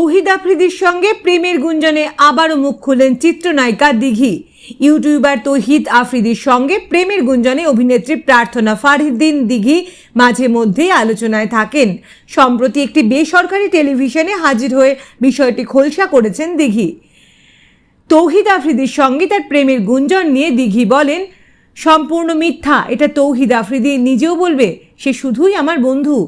তৌহিদ আফ্রিদির সঙ্গে প্রেমের গুঞ্জনে আবারও মুখ খুললেন চিত্রনায়িকা দিঘি। ইউটিউবার তৌহিদ আফ্রিদির সঙ্গে প্রেমের গুঞ্জনে অভিনেত্রী প্রার্থনা ফারহিদ্দিন দিঘি মাঝে মধ্যেই আলোচনায় থাকেন। সম্প্রতি একটি বেসরকারি টেলিভিশনে হাজির হয়ে বিষয়টি খোলসা করেছেন দিঘি। তৌহিদ আফ্রিদির সঙ্গে তার প্রেমের গুঞ্জন নিয়ে দিঘি বলেন, সম্পূর্ণ মিথ্যা, এটা তৌহিদ আফ্রিদি নিজেও বলবে, সে শুধুই আমার বন্ধু।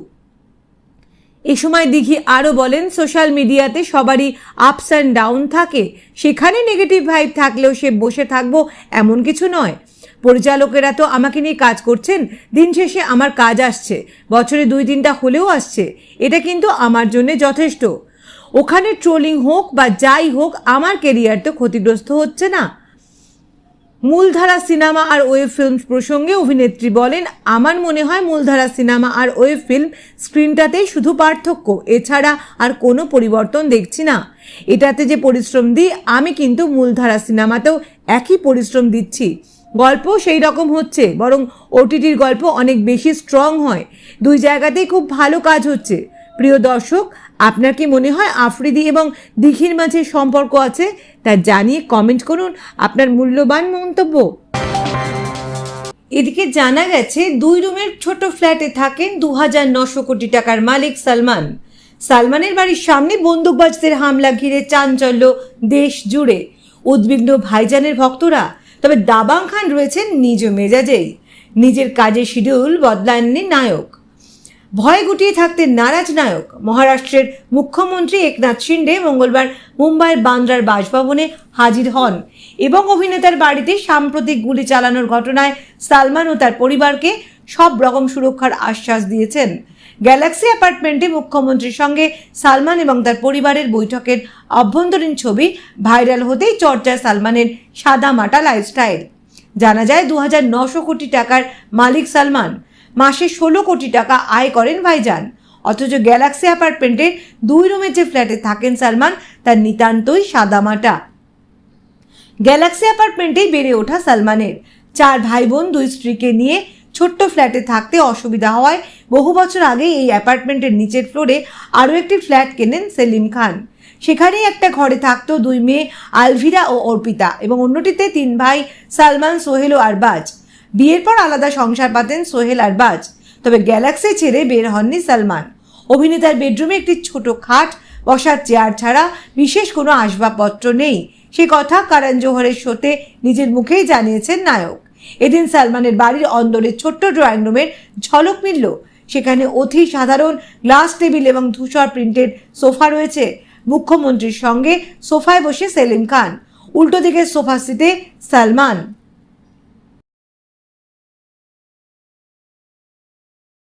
এ সময় দিঘি আরও বলেন সোশ্যাল মিডিয়াতে সবারই আপস অ্যান্ড ডাউন থাকে। সেখানে নেগেটিভ ভাইব থাকলেও সে বসে থাকব এমন কিছু নয়। পরিচালকেরা তো আমাকে নিয়ে কাজ করছেন, দিন শেষে আমার কাজ আসছে, বছরে দুই তিনটা হলেও আসছে। এটা কিন্তু আমার জন্য যথেষ্ট। ওখানে ট্রোলিং হোক বা যাই হোক, আমার কেরিয়ার তো ক্ষতিগ্রস্ত হচ্ছে না। মূলধারা সিনেমা আর ওয়েব ফিল্ম প্রসঙ্গে অভিনেত্রী বলেন, আমার মনে হয় মূলধারা সিনেমা আর ওয়েব ফিল্ম স্ক্রিনটাতেই শুধু পার্থক্য, এছাড়া আর কোনো পরিবর্তন দেখছি না। এটাতে যে পরিশ্রম দিই, আমি কিন্তু মূলধারা সিনেমাতেও একই পরিশ্রম দিচ্ছি। গল্প সেই রকম হচ্ছে, বরং ওটিটির গল্প অনেক বেশি স্ট্রং হয়। দুই জায়গাতেই খুব ভালো কাজ হচ্ছে। প্রিয় দর্শক, আপনার কি মনে হয় আফ্রিদি এবং দিঘির মাঝে সম্পর্ক আছে? তা জানিয়ে কমেন্ট করুন আপনার মূল্যবান মন্তব্য। এদিকে জানা গেছে, দুই রুমের ছোট ফ্ল্যাটে থাকেন দু হাজার নশো কোটি টাকার মালিক সালমান। সালমানের বাড়ির সামনে বন্দুকবাজদের হামলা ঘিরে চাঞ্চল্য দেশ জুড়ে। উদ্বিগ্ন ভাইজানের ভক্তরা, তবে দাবাং খান রয়েছেন নিজ মেজাজেই। নিজের কাজের শিডিউল বদলাননি নায়ক। ভয় গুটিয়ে থাকতে নারাজ নায়ক। মহারাষ্ট্রের মুখ্যমন্ত্রী একনাথ শিন্ডে মঙ্গলবার মুম্বাইয়ের বান্দ্রার বাসভবনে হাজির হন এবং অভিনেতার বাড়িতে সাম্প্রতিক গুলি চালানোর ঘটনায় সালমান ও তার পরিবারকে সব রকম সুরক্ষার আশ্বাস দিয়েছেন। গ্যালাক্সি অ্যাপার্টমেন্টে মুখ্যমন্ত্রীর সঙ্গে সালমান এবং তার পরিবারের বৈঠকের অভ্যন্তরীণ ছবি ভাইরাল হতেই চর্চায় সালমানের সাদা মাটা লাইফস্টাইল। জানা যায় দু হাজার নশো কোটি টাকার মালিক সালমান। মাসে ষোলো কোটি টাকা আয় করেন ভাইজান। অথচ গ্যালাক্সি অ্যাপার্টমেন্টের দুই রুমের যে ফ্ল্যাটে থাকেন সালমান, তার নিতান্তই সাদামাটা। গ্যালাক্সি অ্যাপার্টমেন্টেই বেড়ে ওঠা সালমানের। চার ভাই বোন দুই স্ত্রীকে নিয়ে ছোট্ট ফ্ল্যাটে থাকতে অসুবিধা হওয়ায় বহু বছর আগে এই অ্যাপার্টমেন্টের নিচের ফ্লোরে আরও একটি ফ্ল্যাট কেনেন সেলিম খান। সেখানেই একটা ঘরে থাকতো দুই মেয়ে আলভিরা ও অর্পিতা এবং অন্যটিতে তিন ভাই সালমান, সোহেল ও আরবাজ। বিয়ের পর আলাদা সংসার পাতেন সোহেল আরবাজ তবে গ্যালাক্সি ছেড়ে বের হননি সালমান। অভিনেতার বেডরুমে একটি ছোট খাট, বসার চেয়ার ছাড়া বিশেষ কোনো আসবাবপত্র নেই। সে কথা কারণ জোহরের শোতে নিজের মুখেই জানিয়েছেন নায়ক। এদিন সালমানের বাড়ির অন্দরের ছোট্ট ড্রয়িং রুমের ঝলক মিলল। সেখানে অতি সাধারণ গ্লাস টেবিল এবং ধূসর প্রিন্টেড সোফা রয়েছে। মুখ্যমন্ত্রীর সঙ্গে সোফায় বসে সেলিম খান, উল্টো দিকের সোফা সিটে সালমান।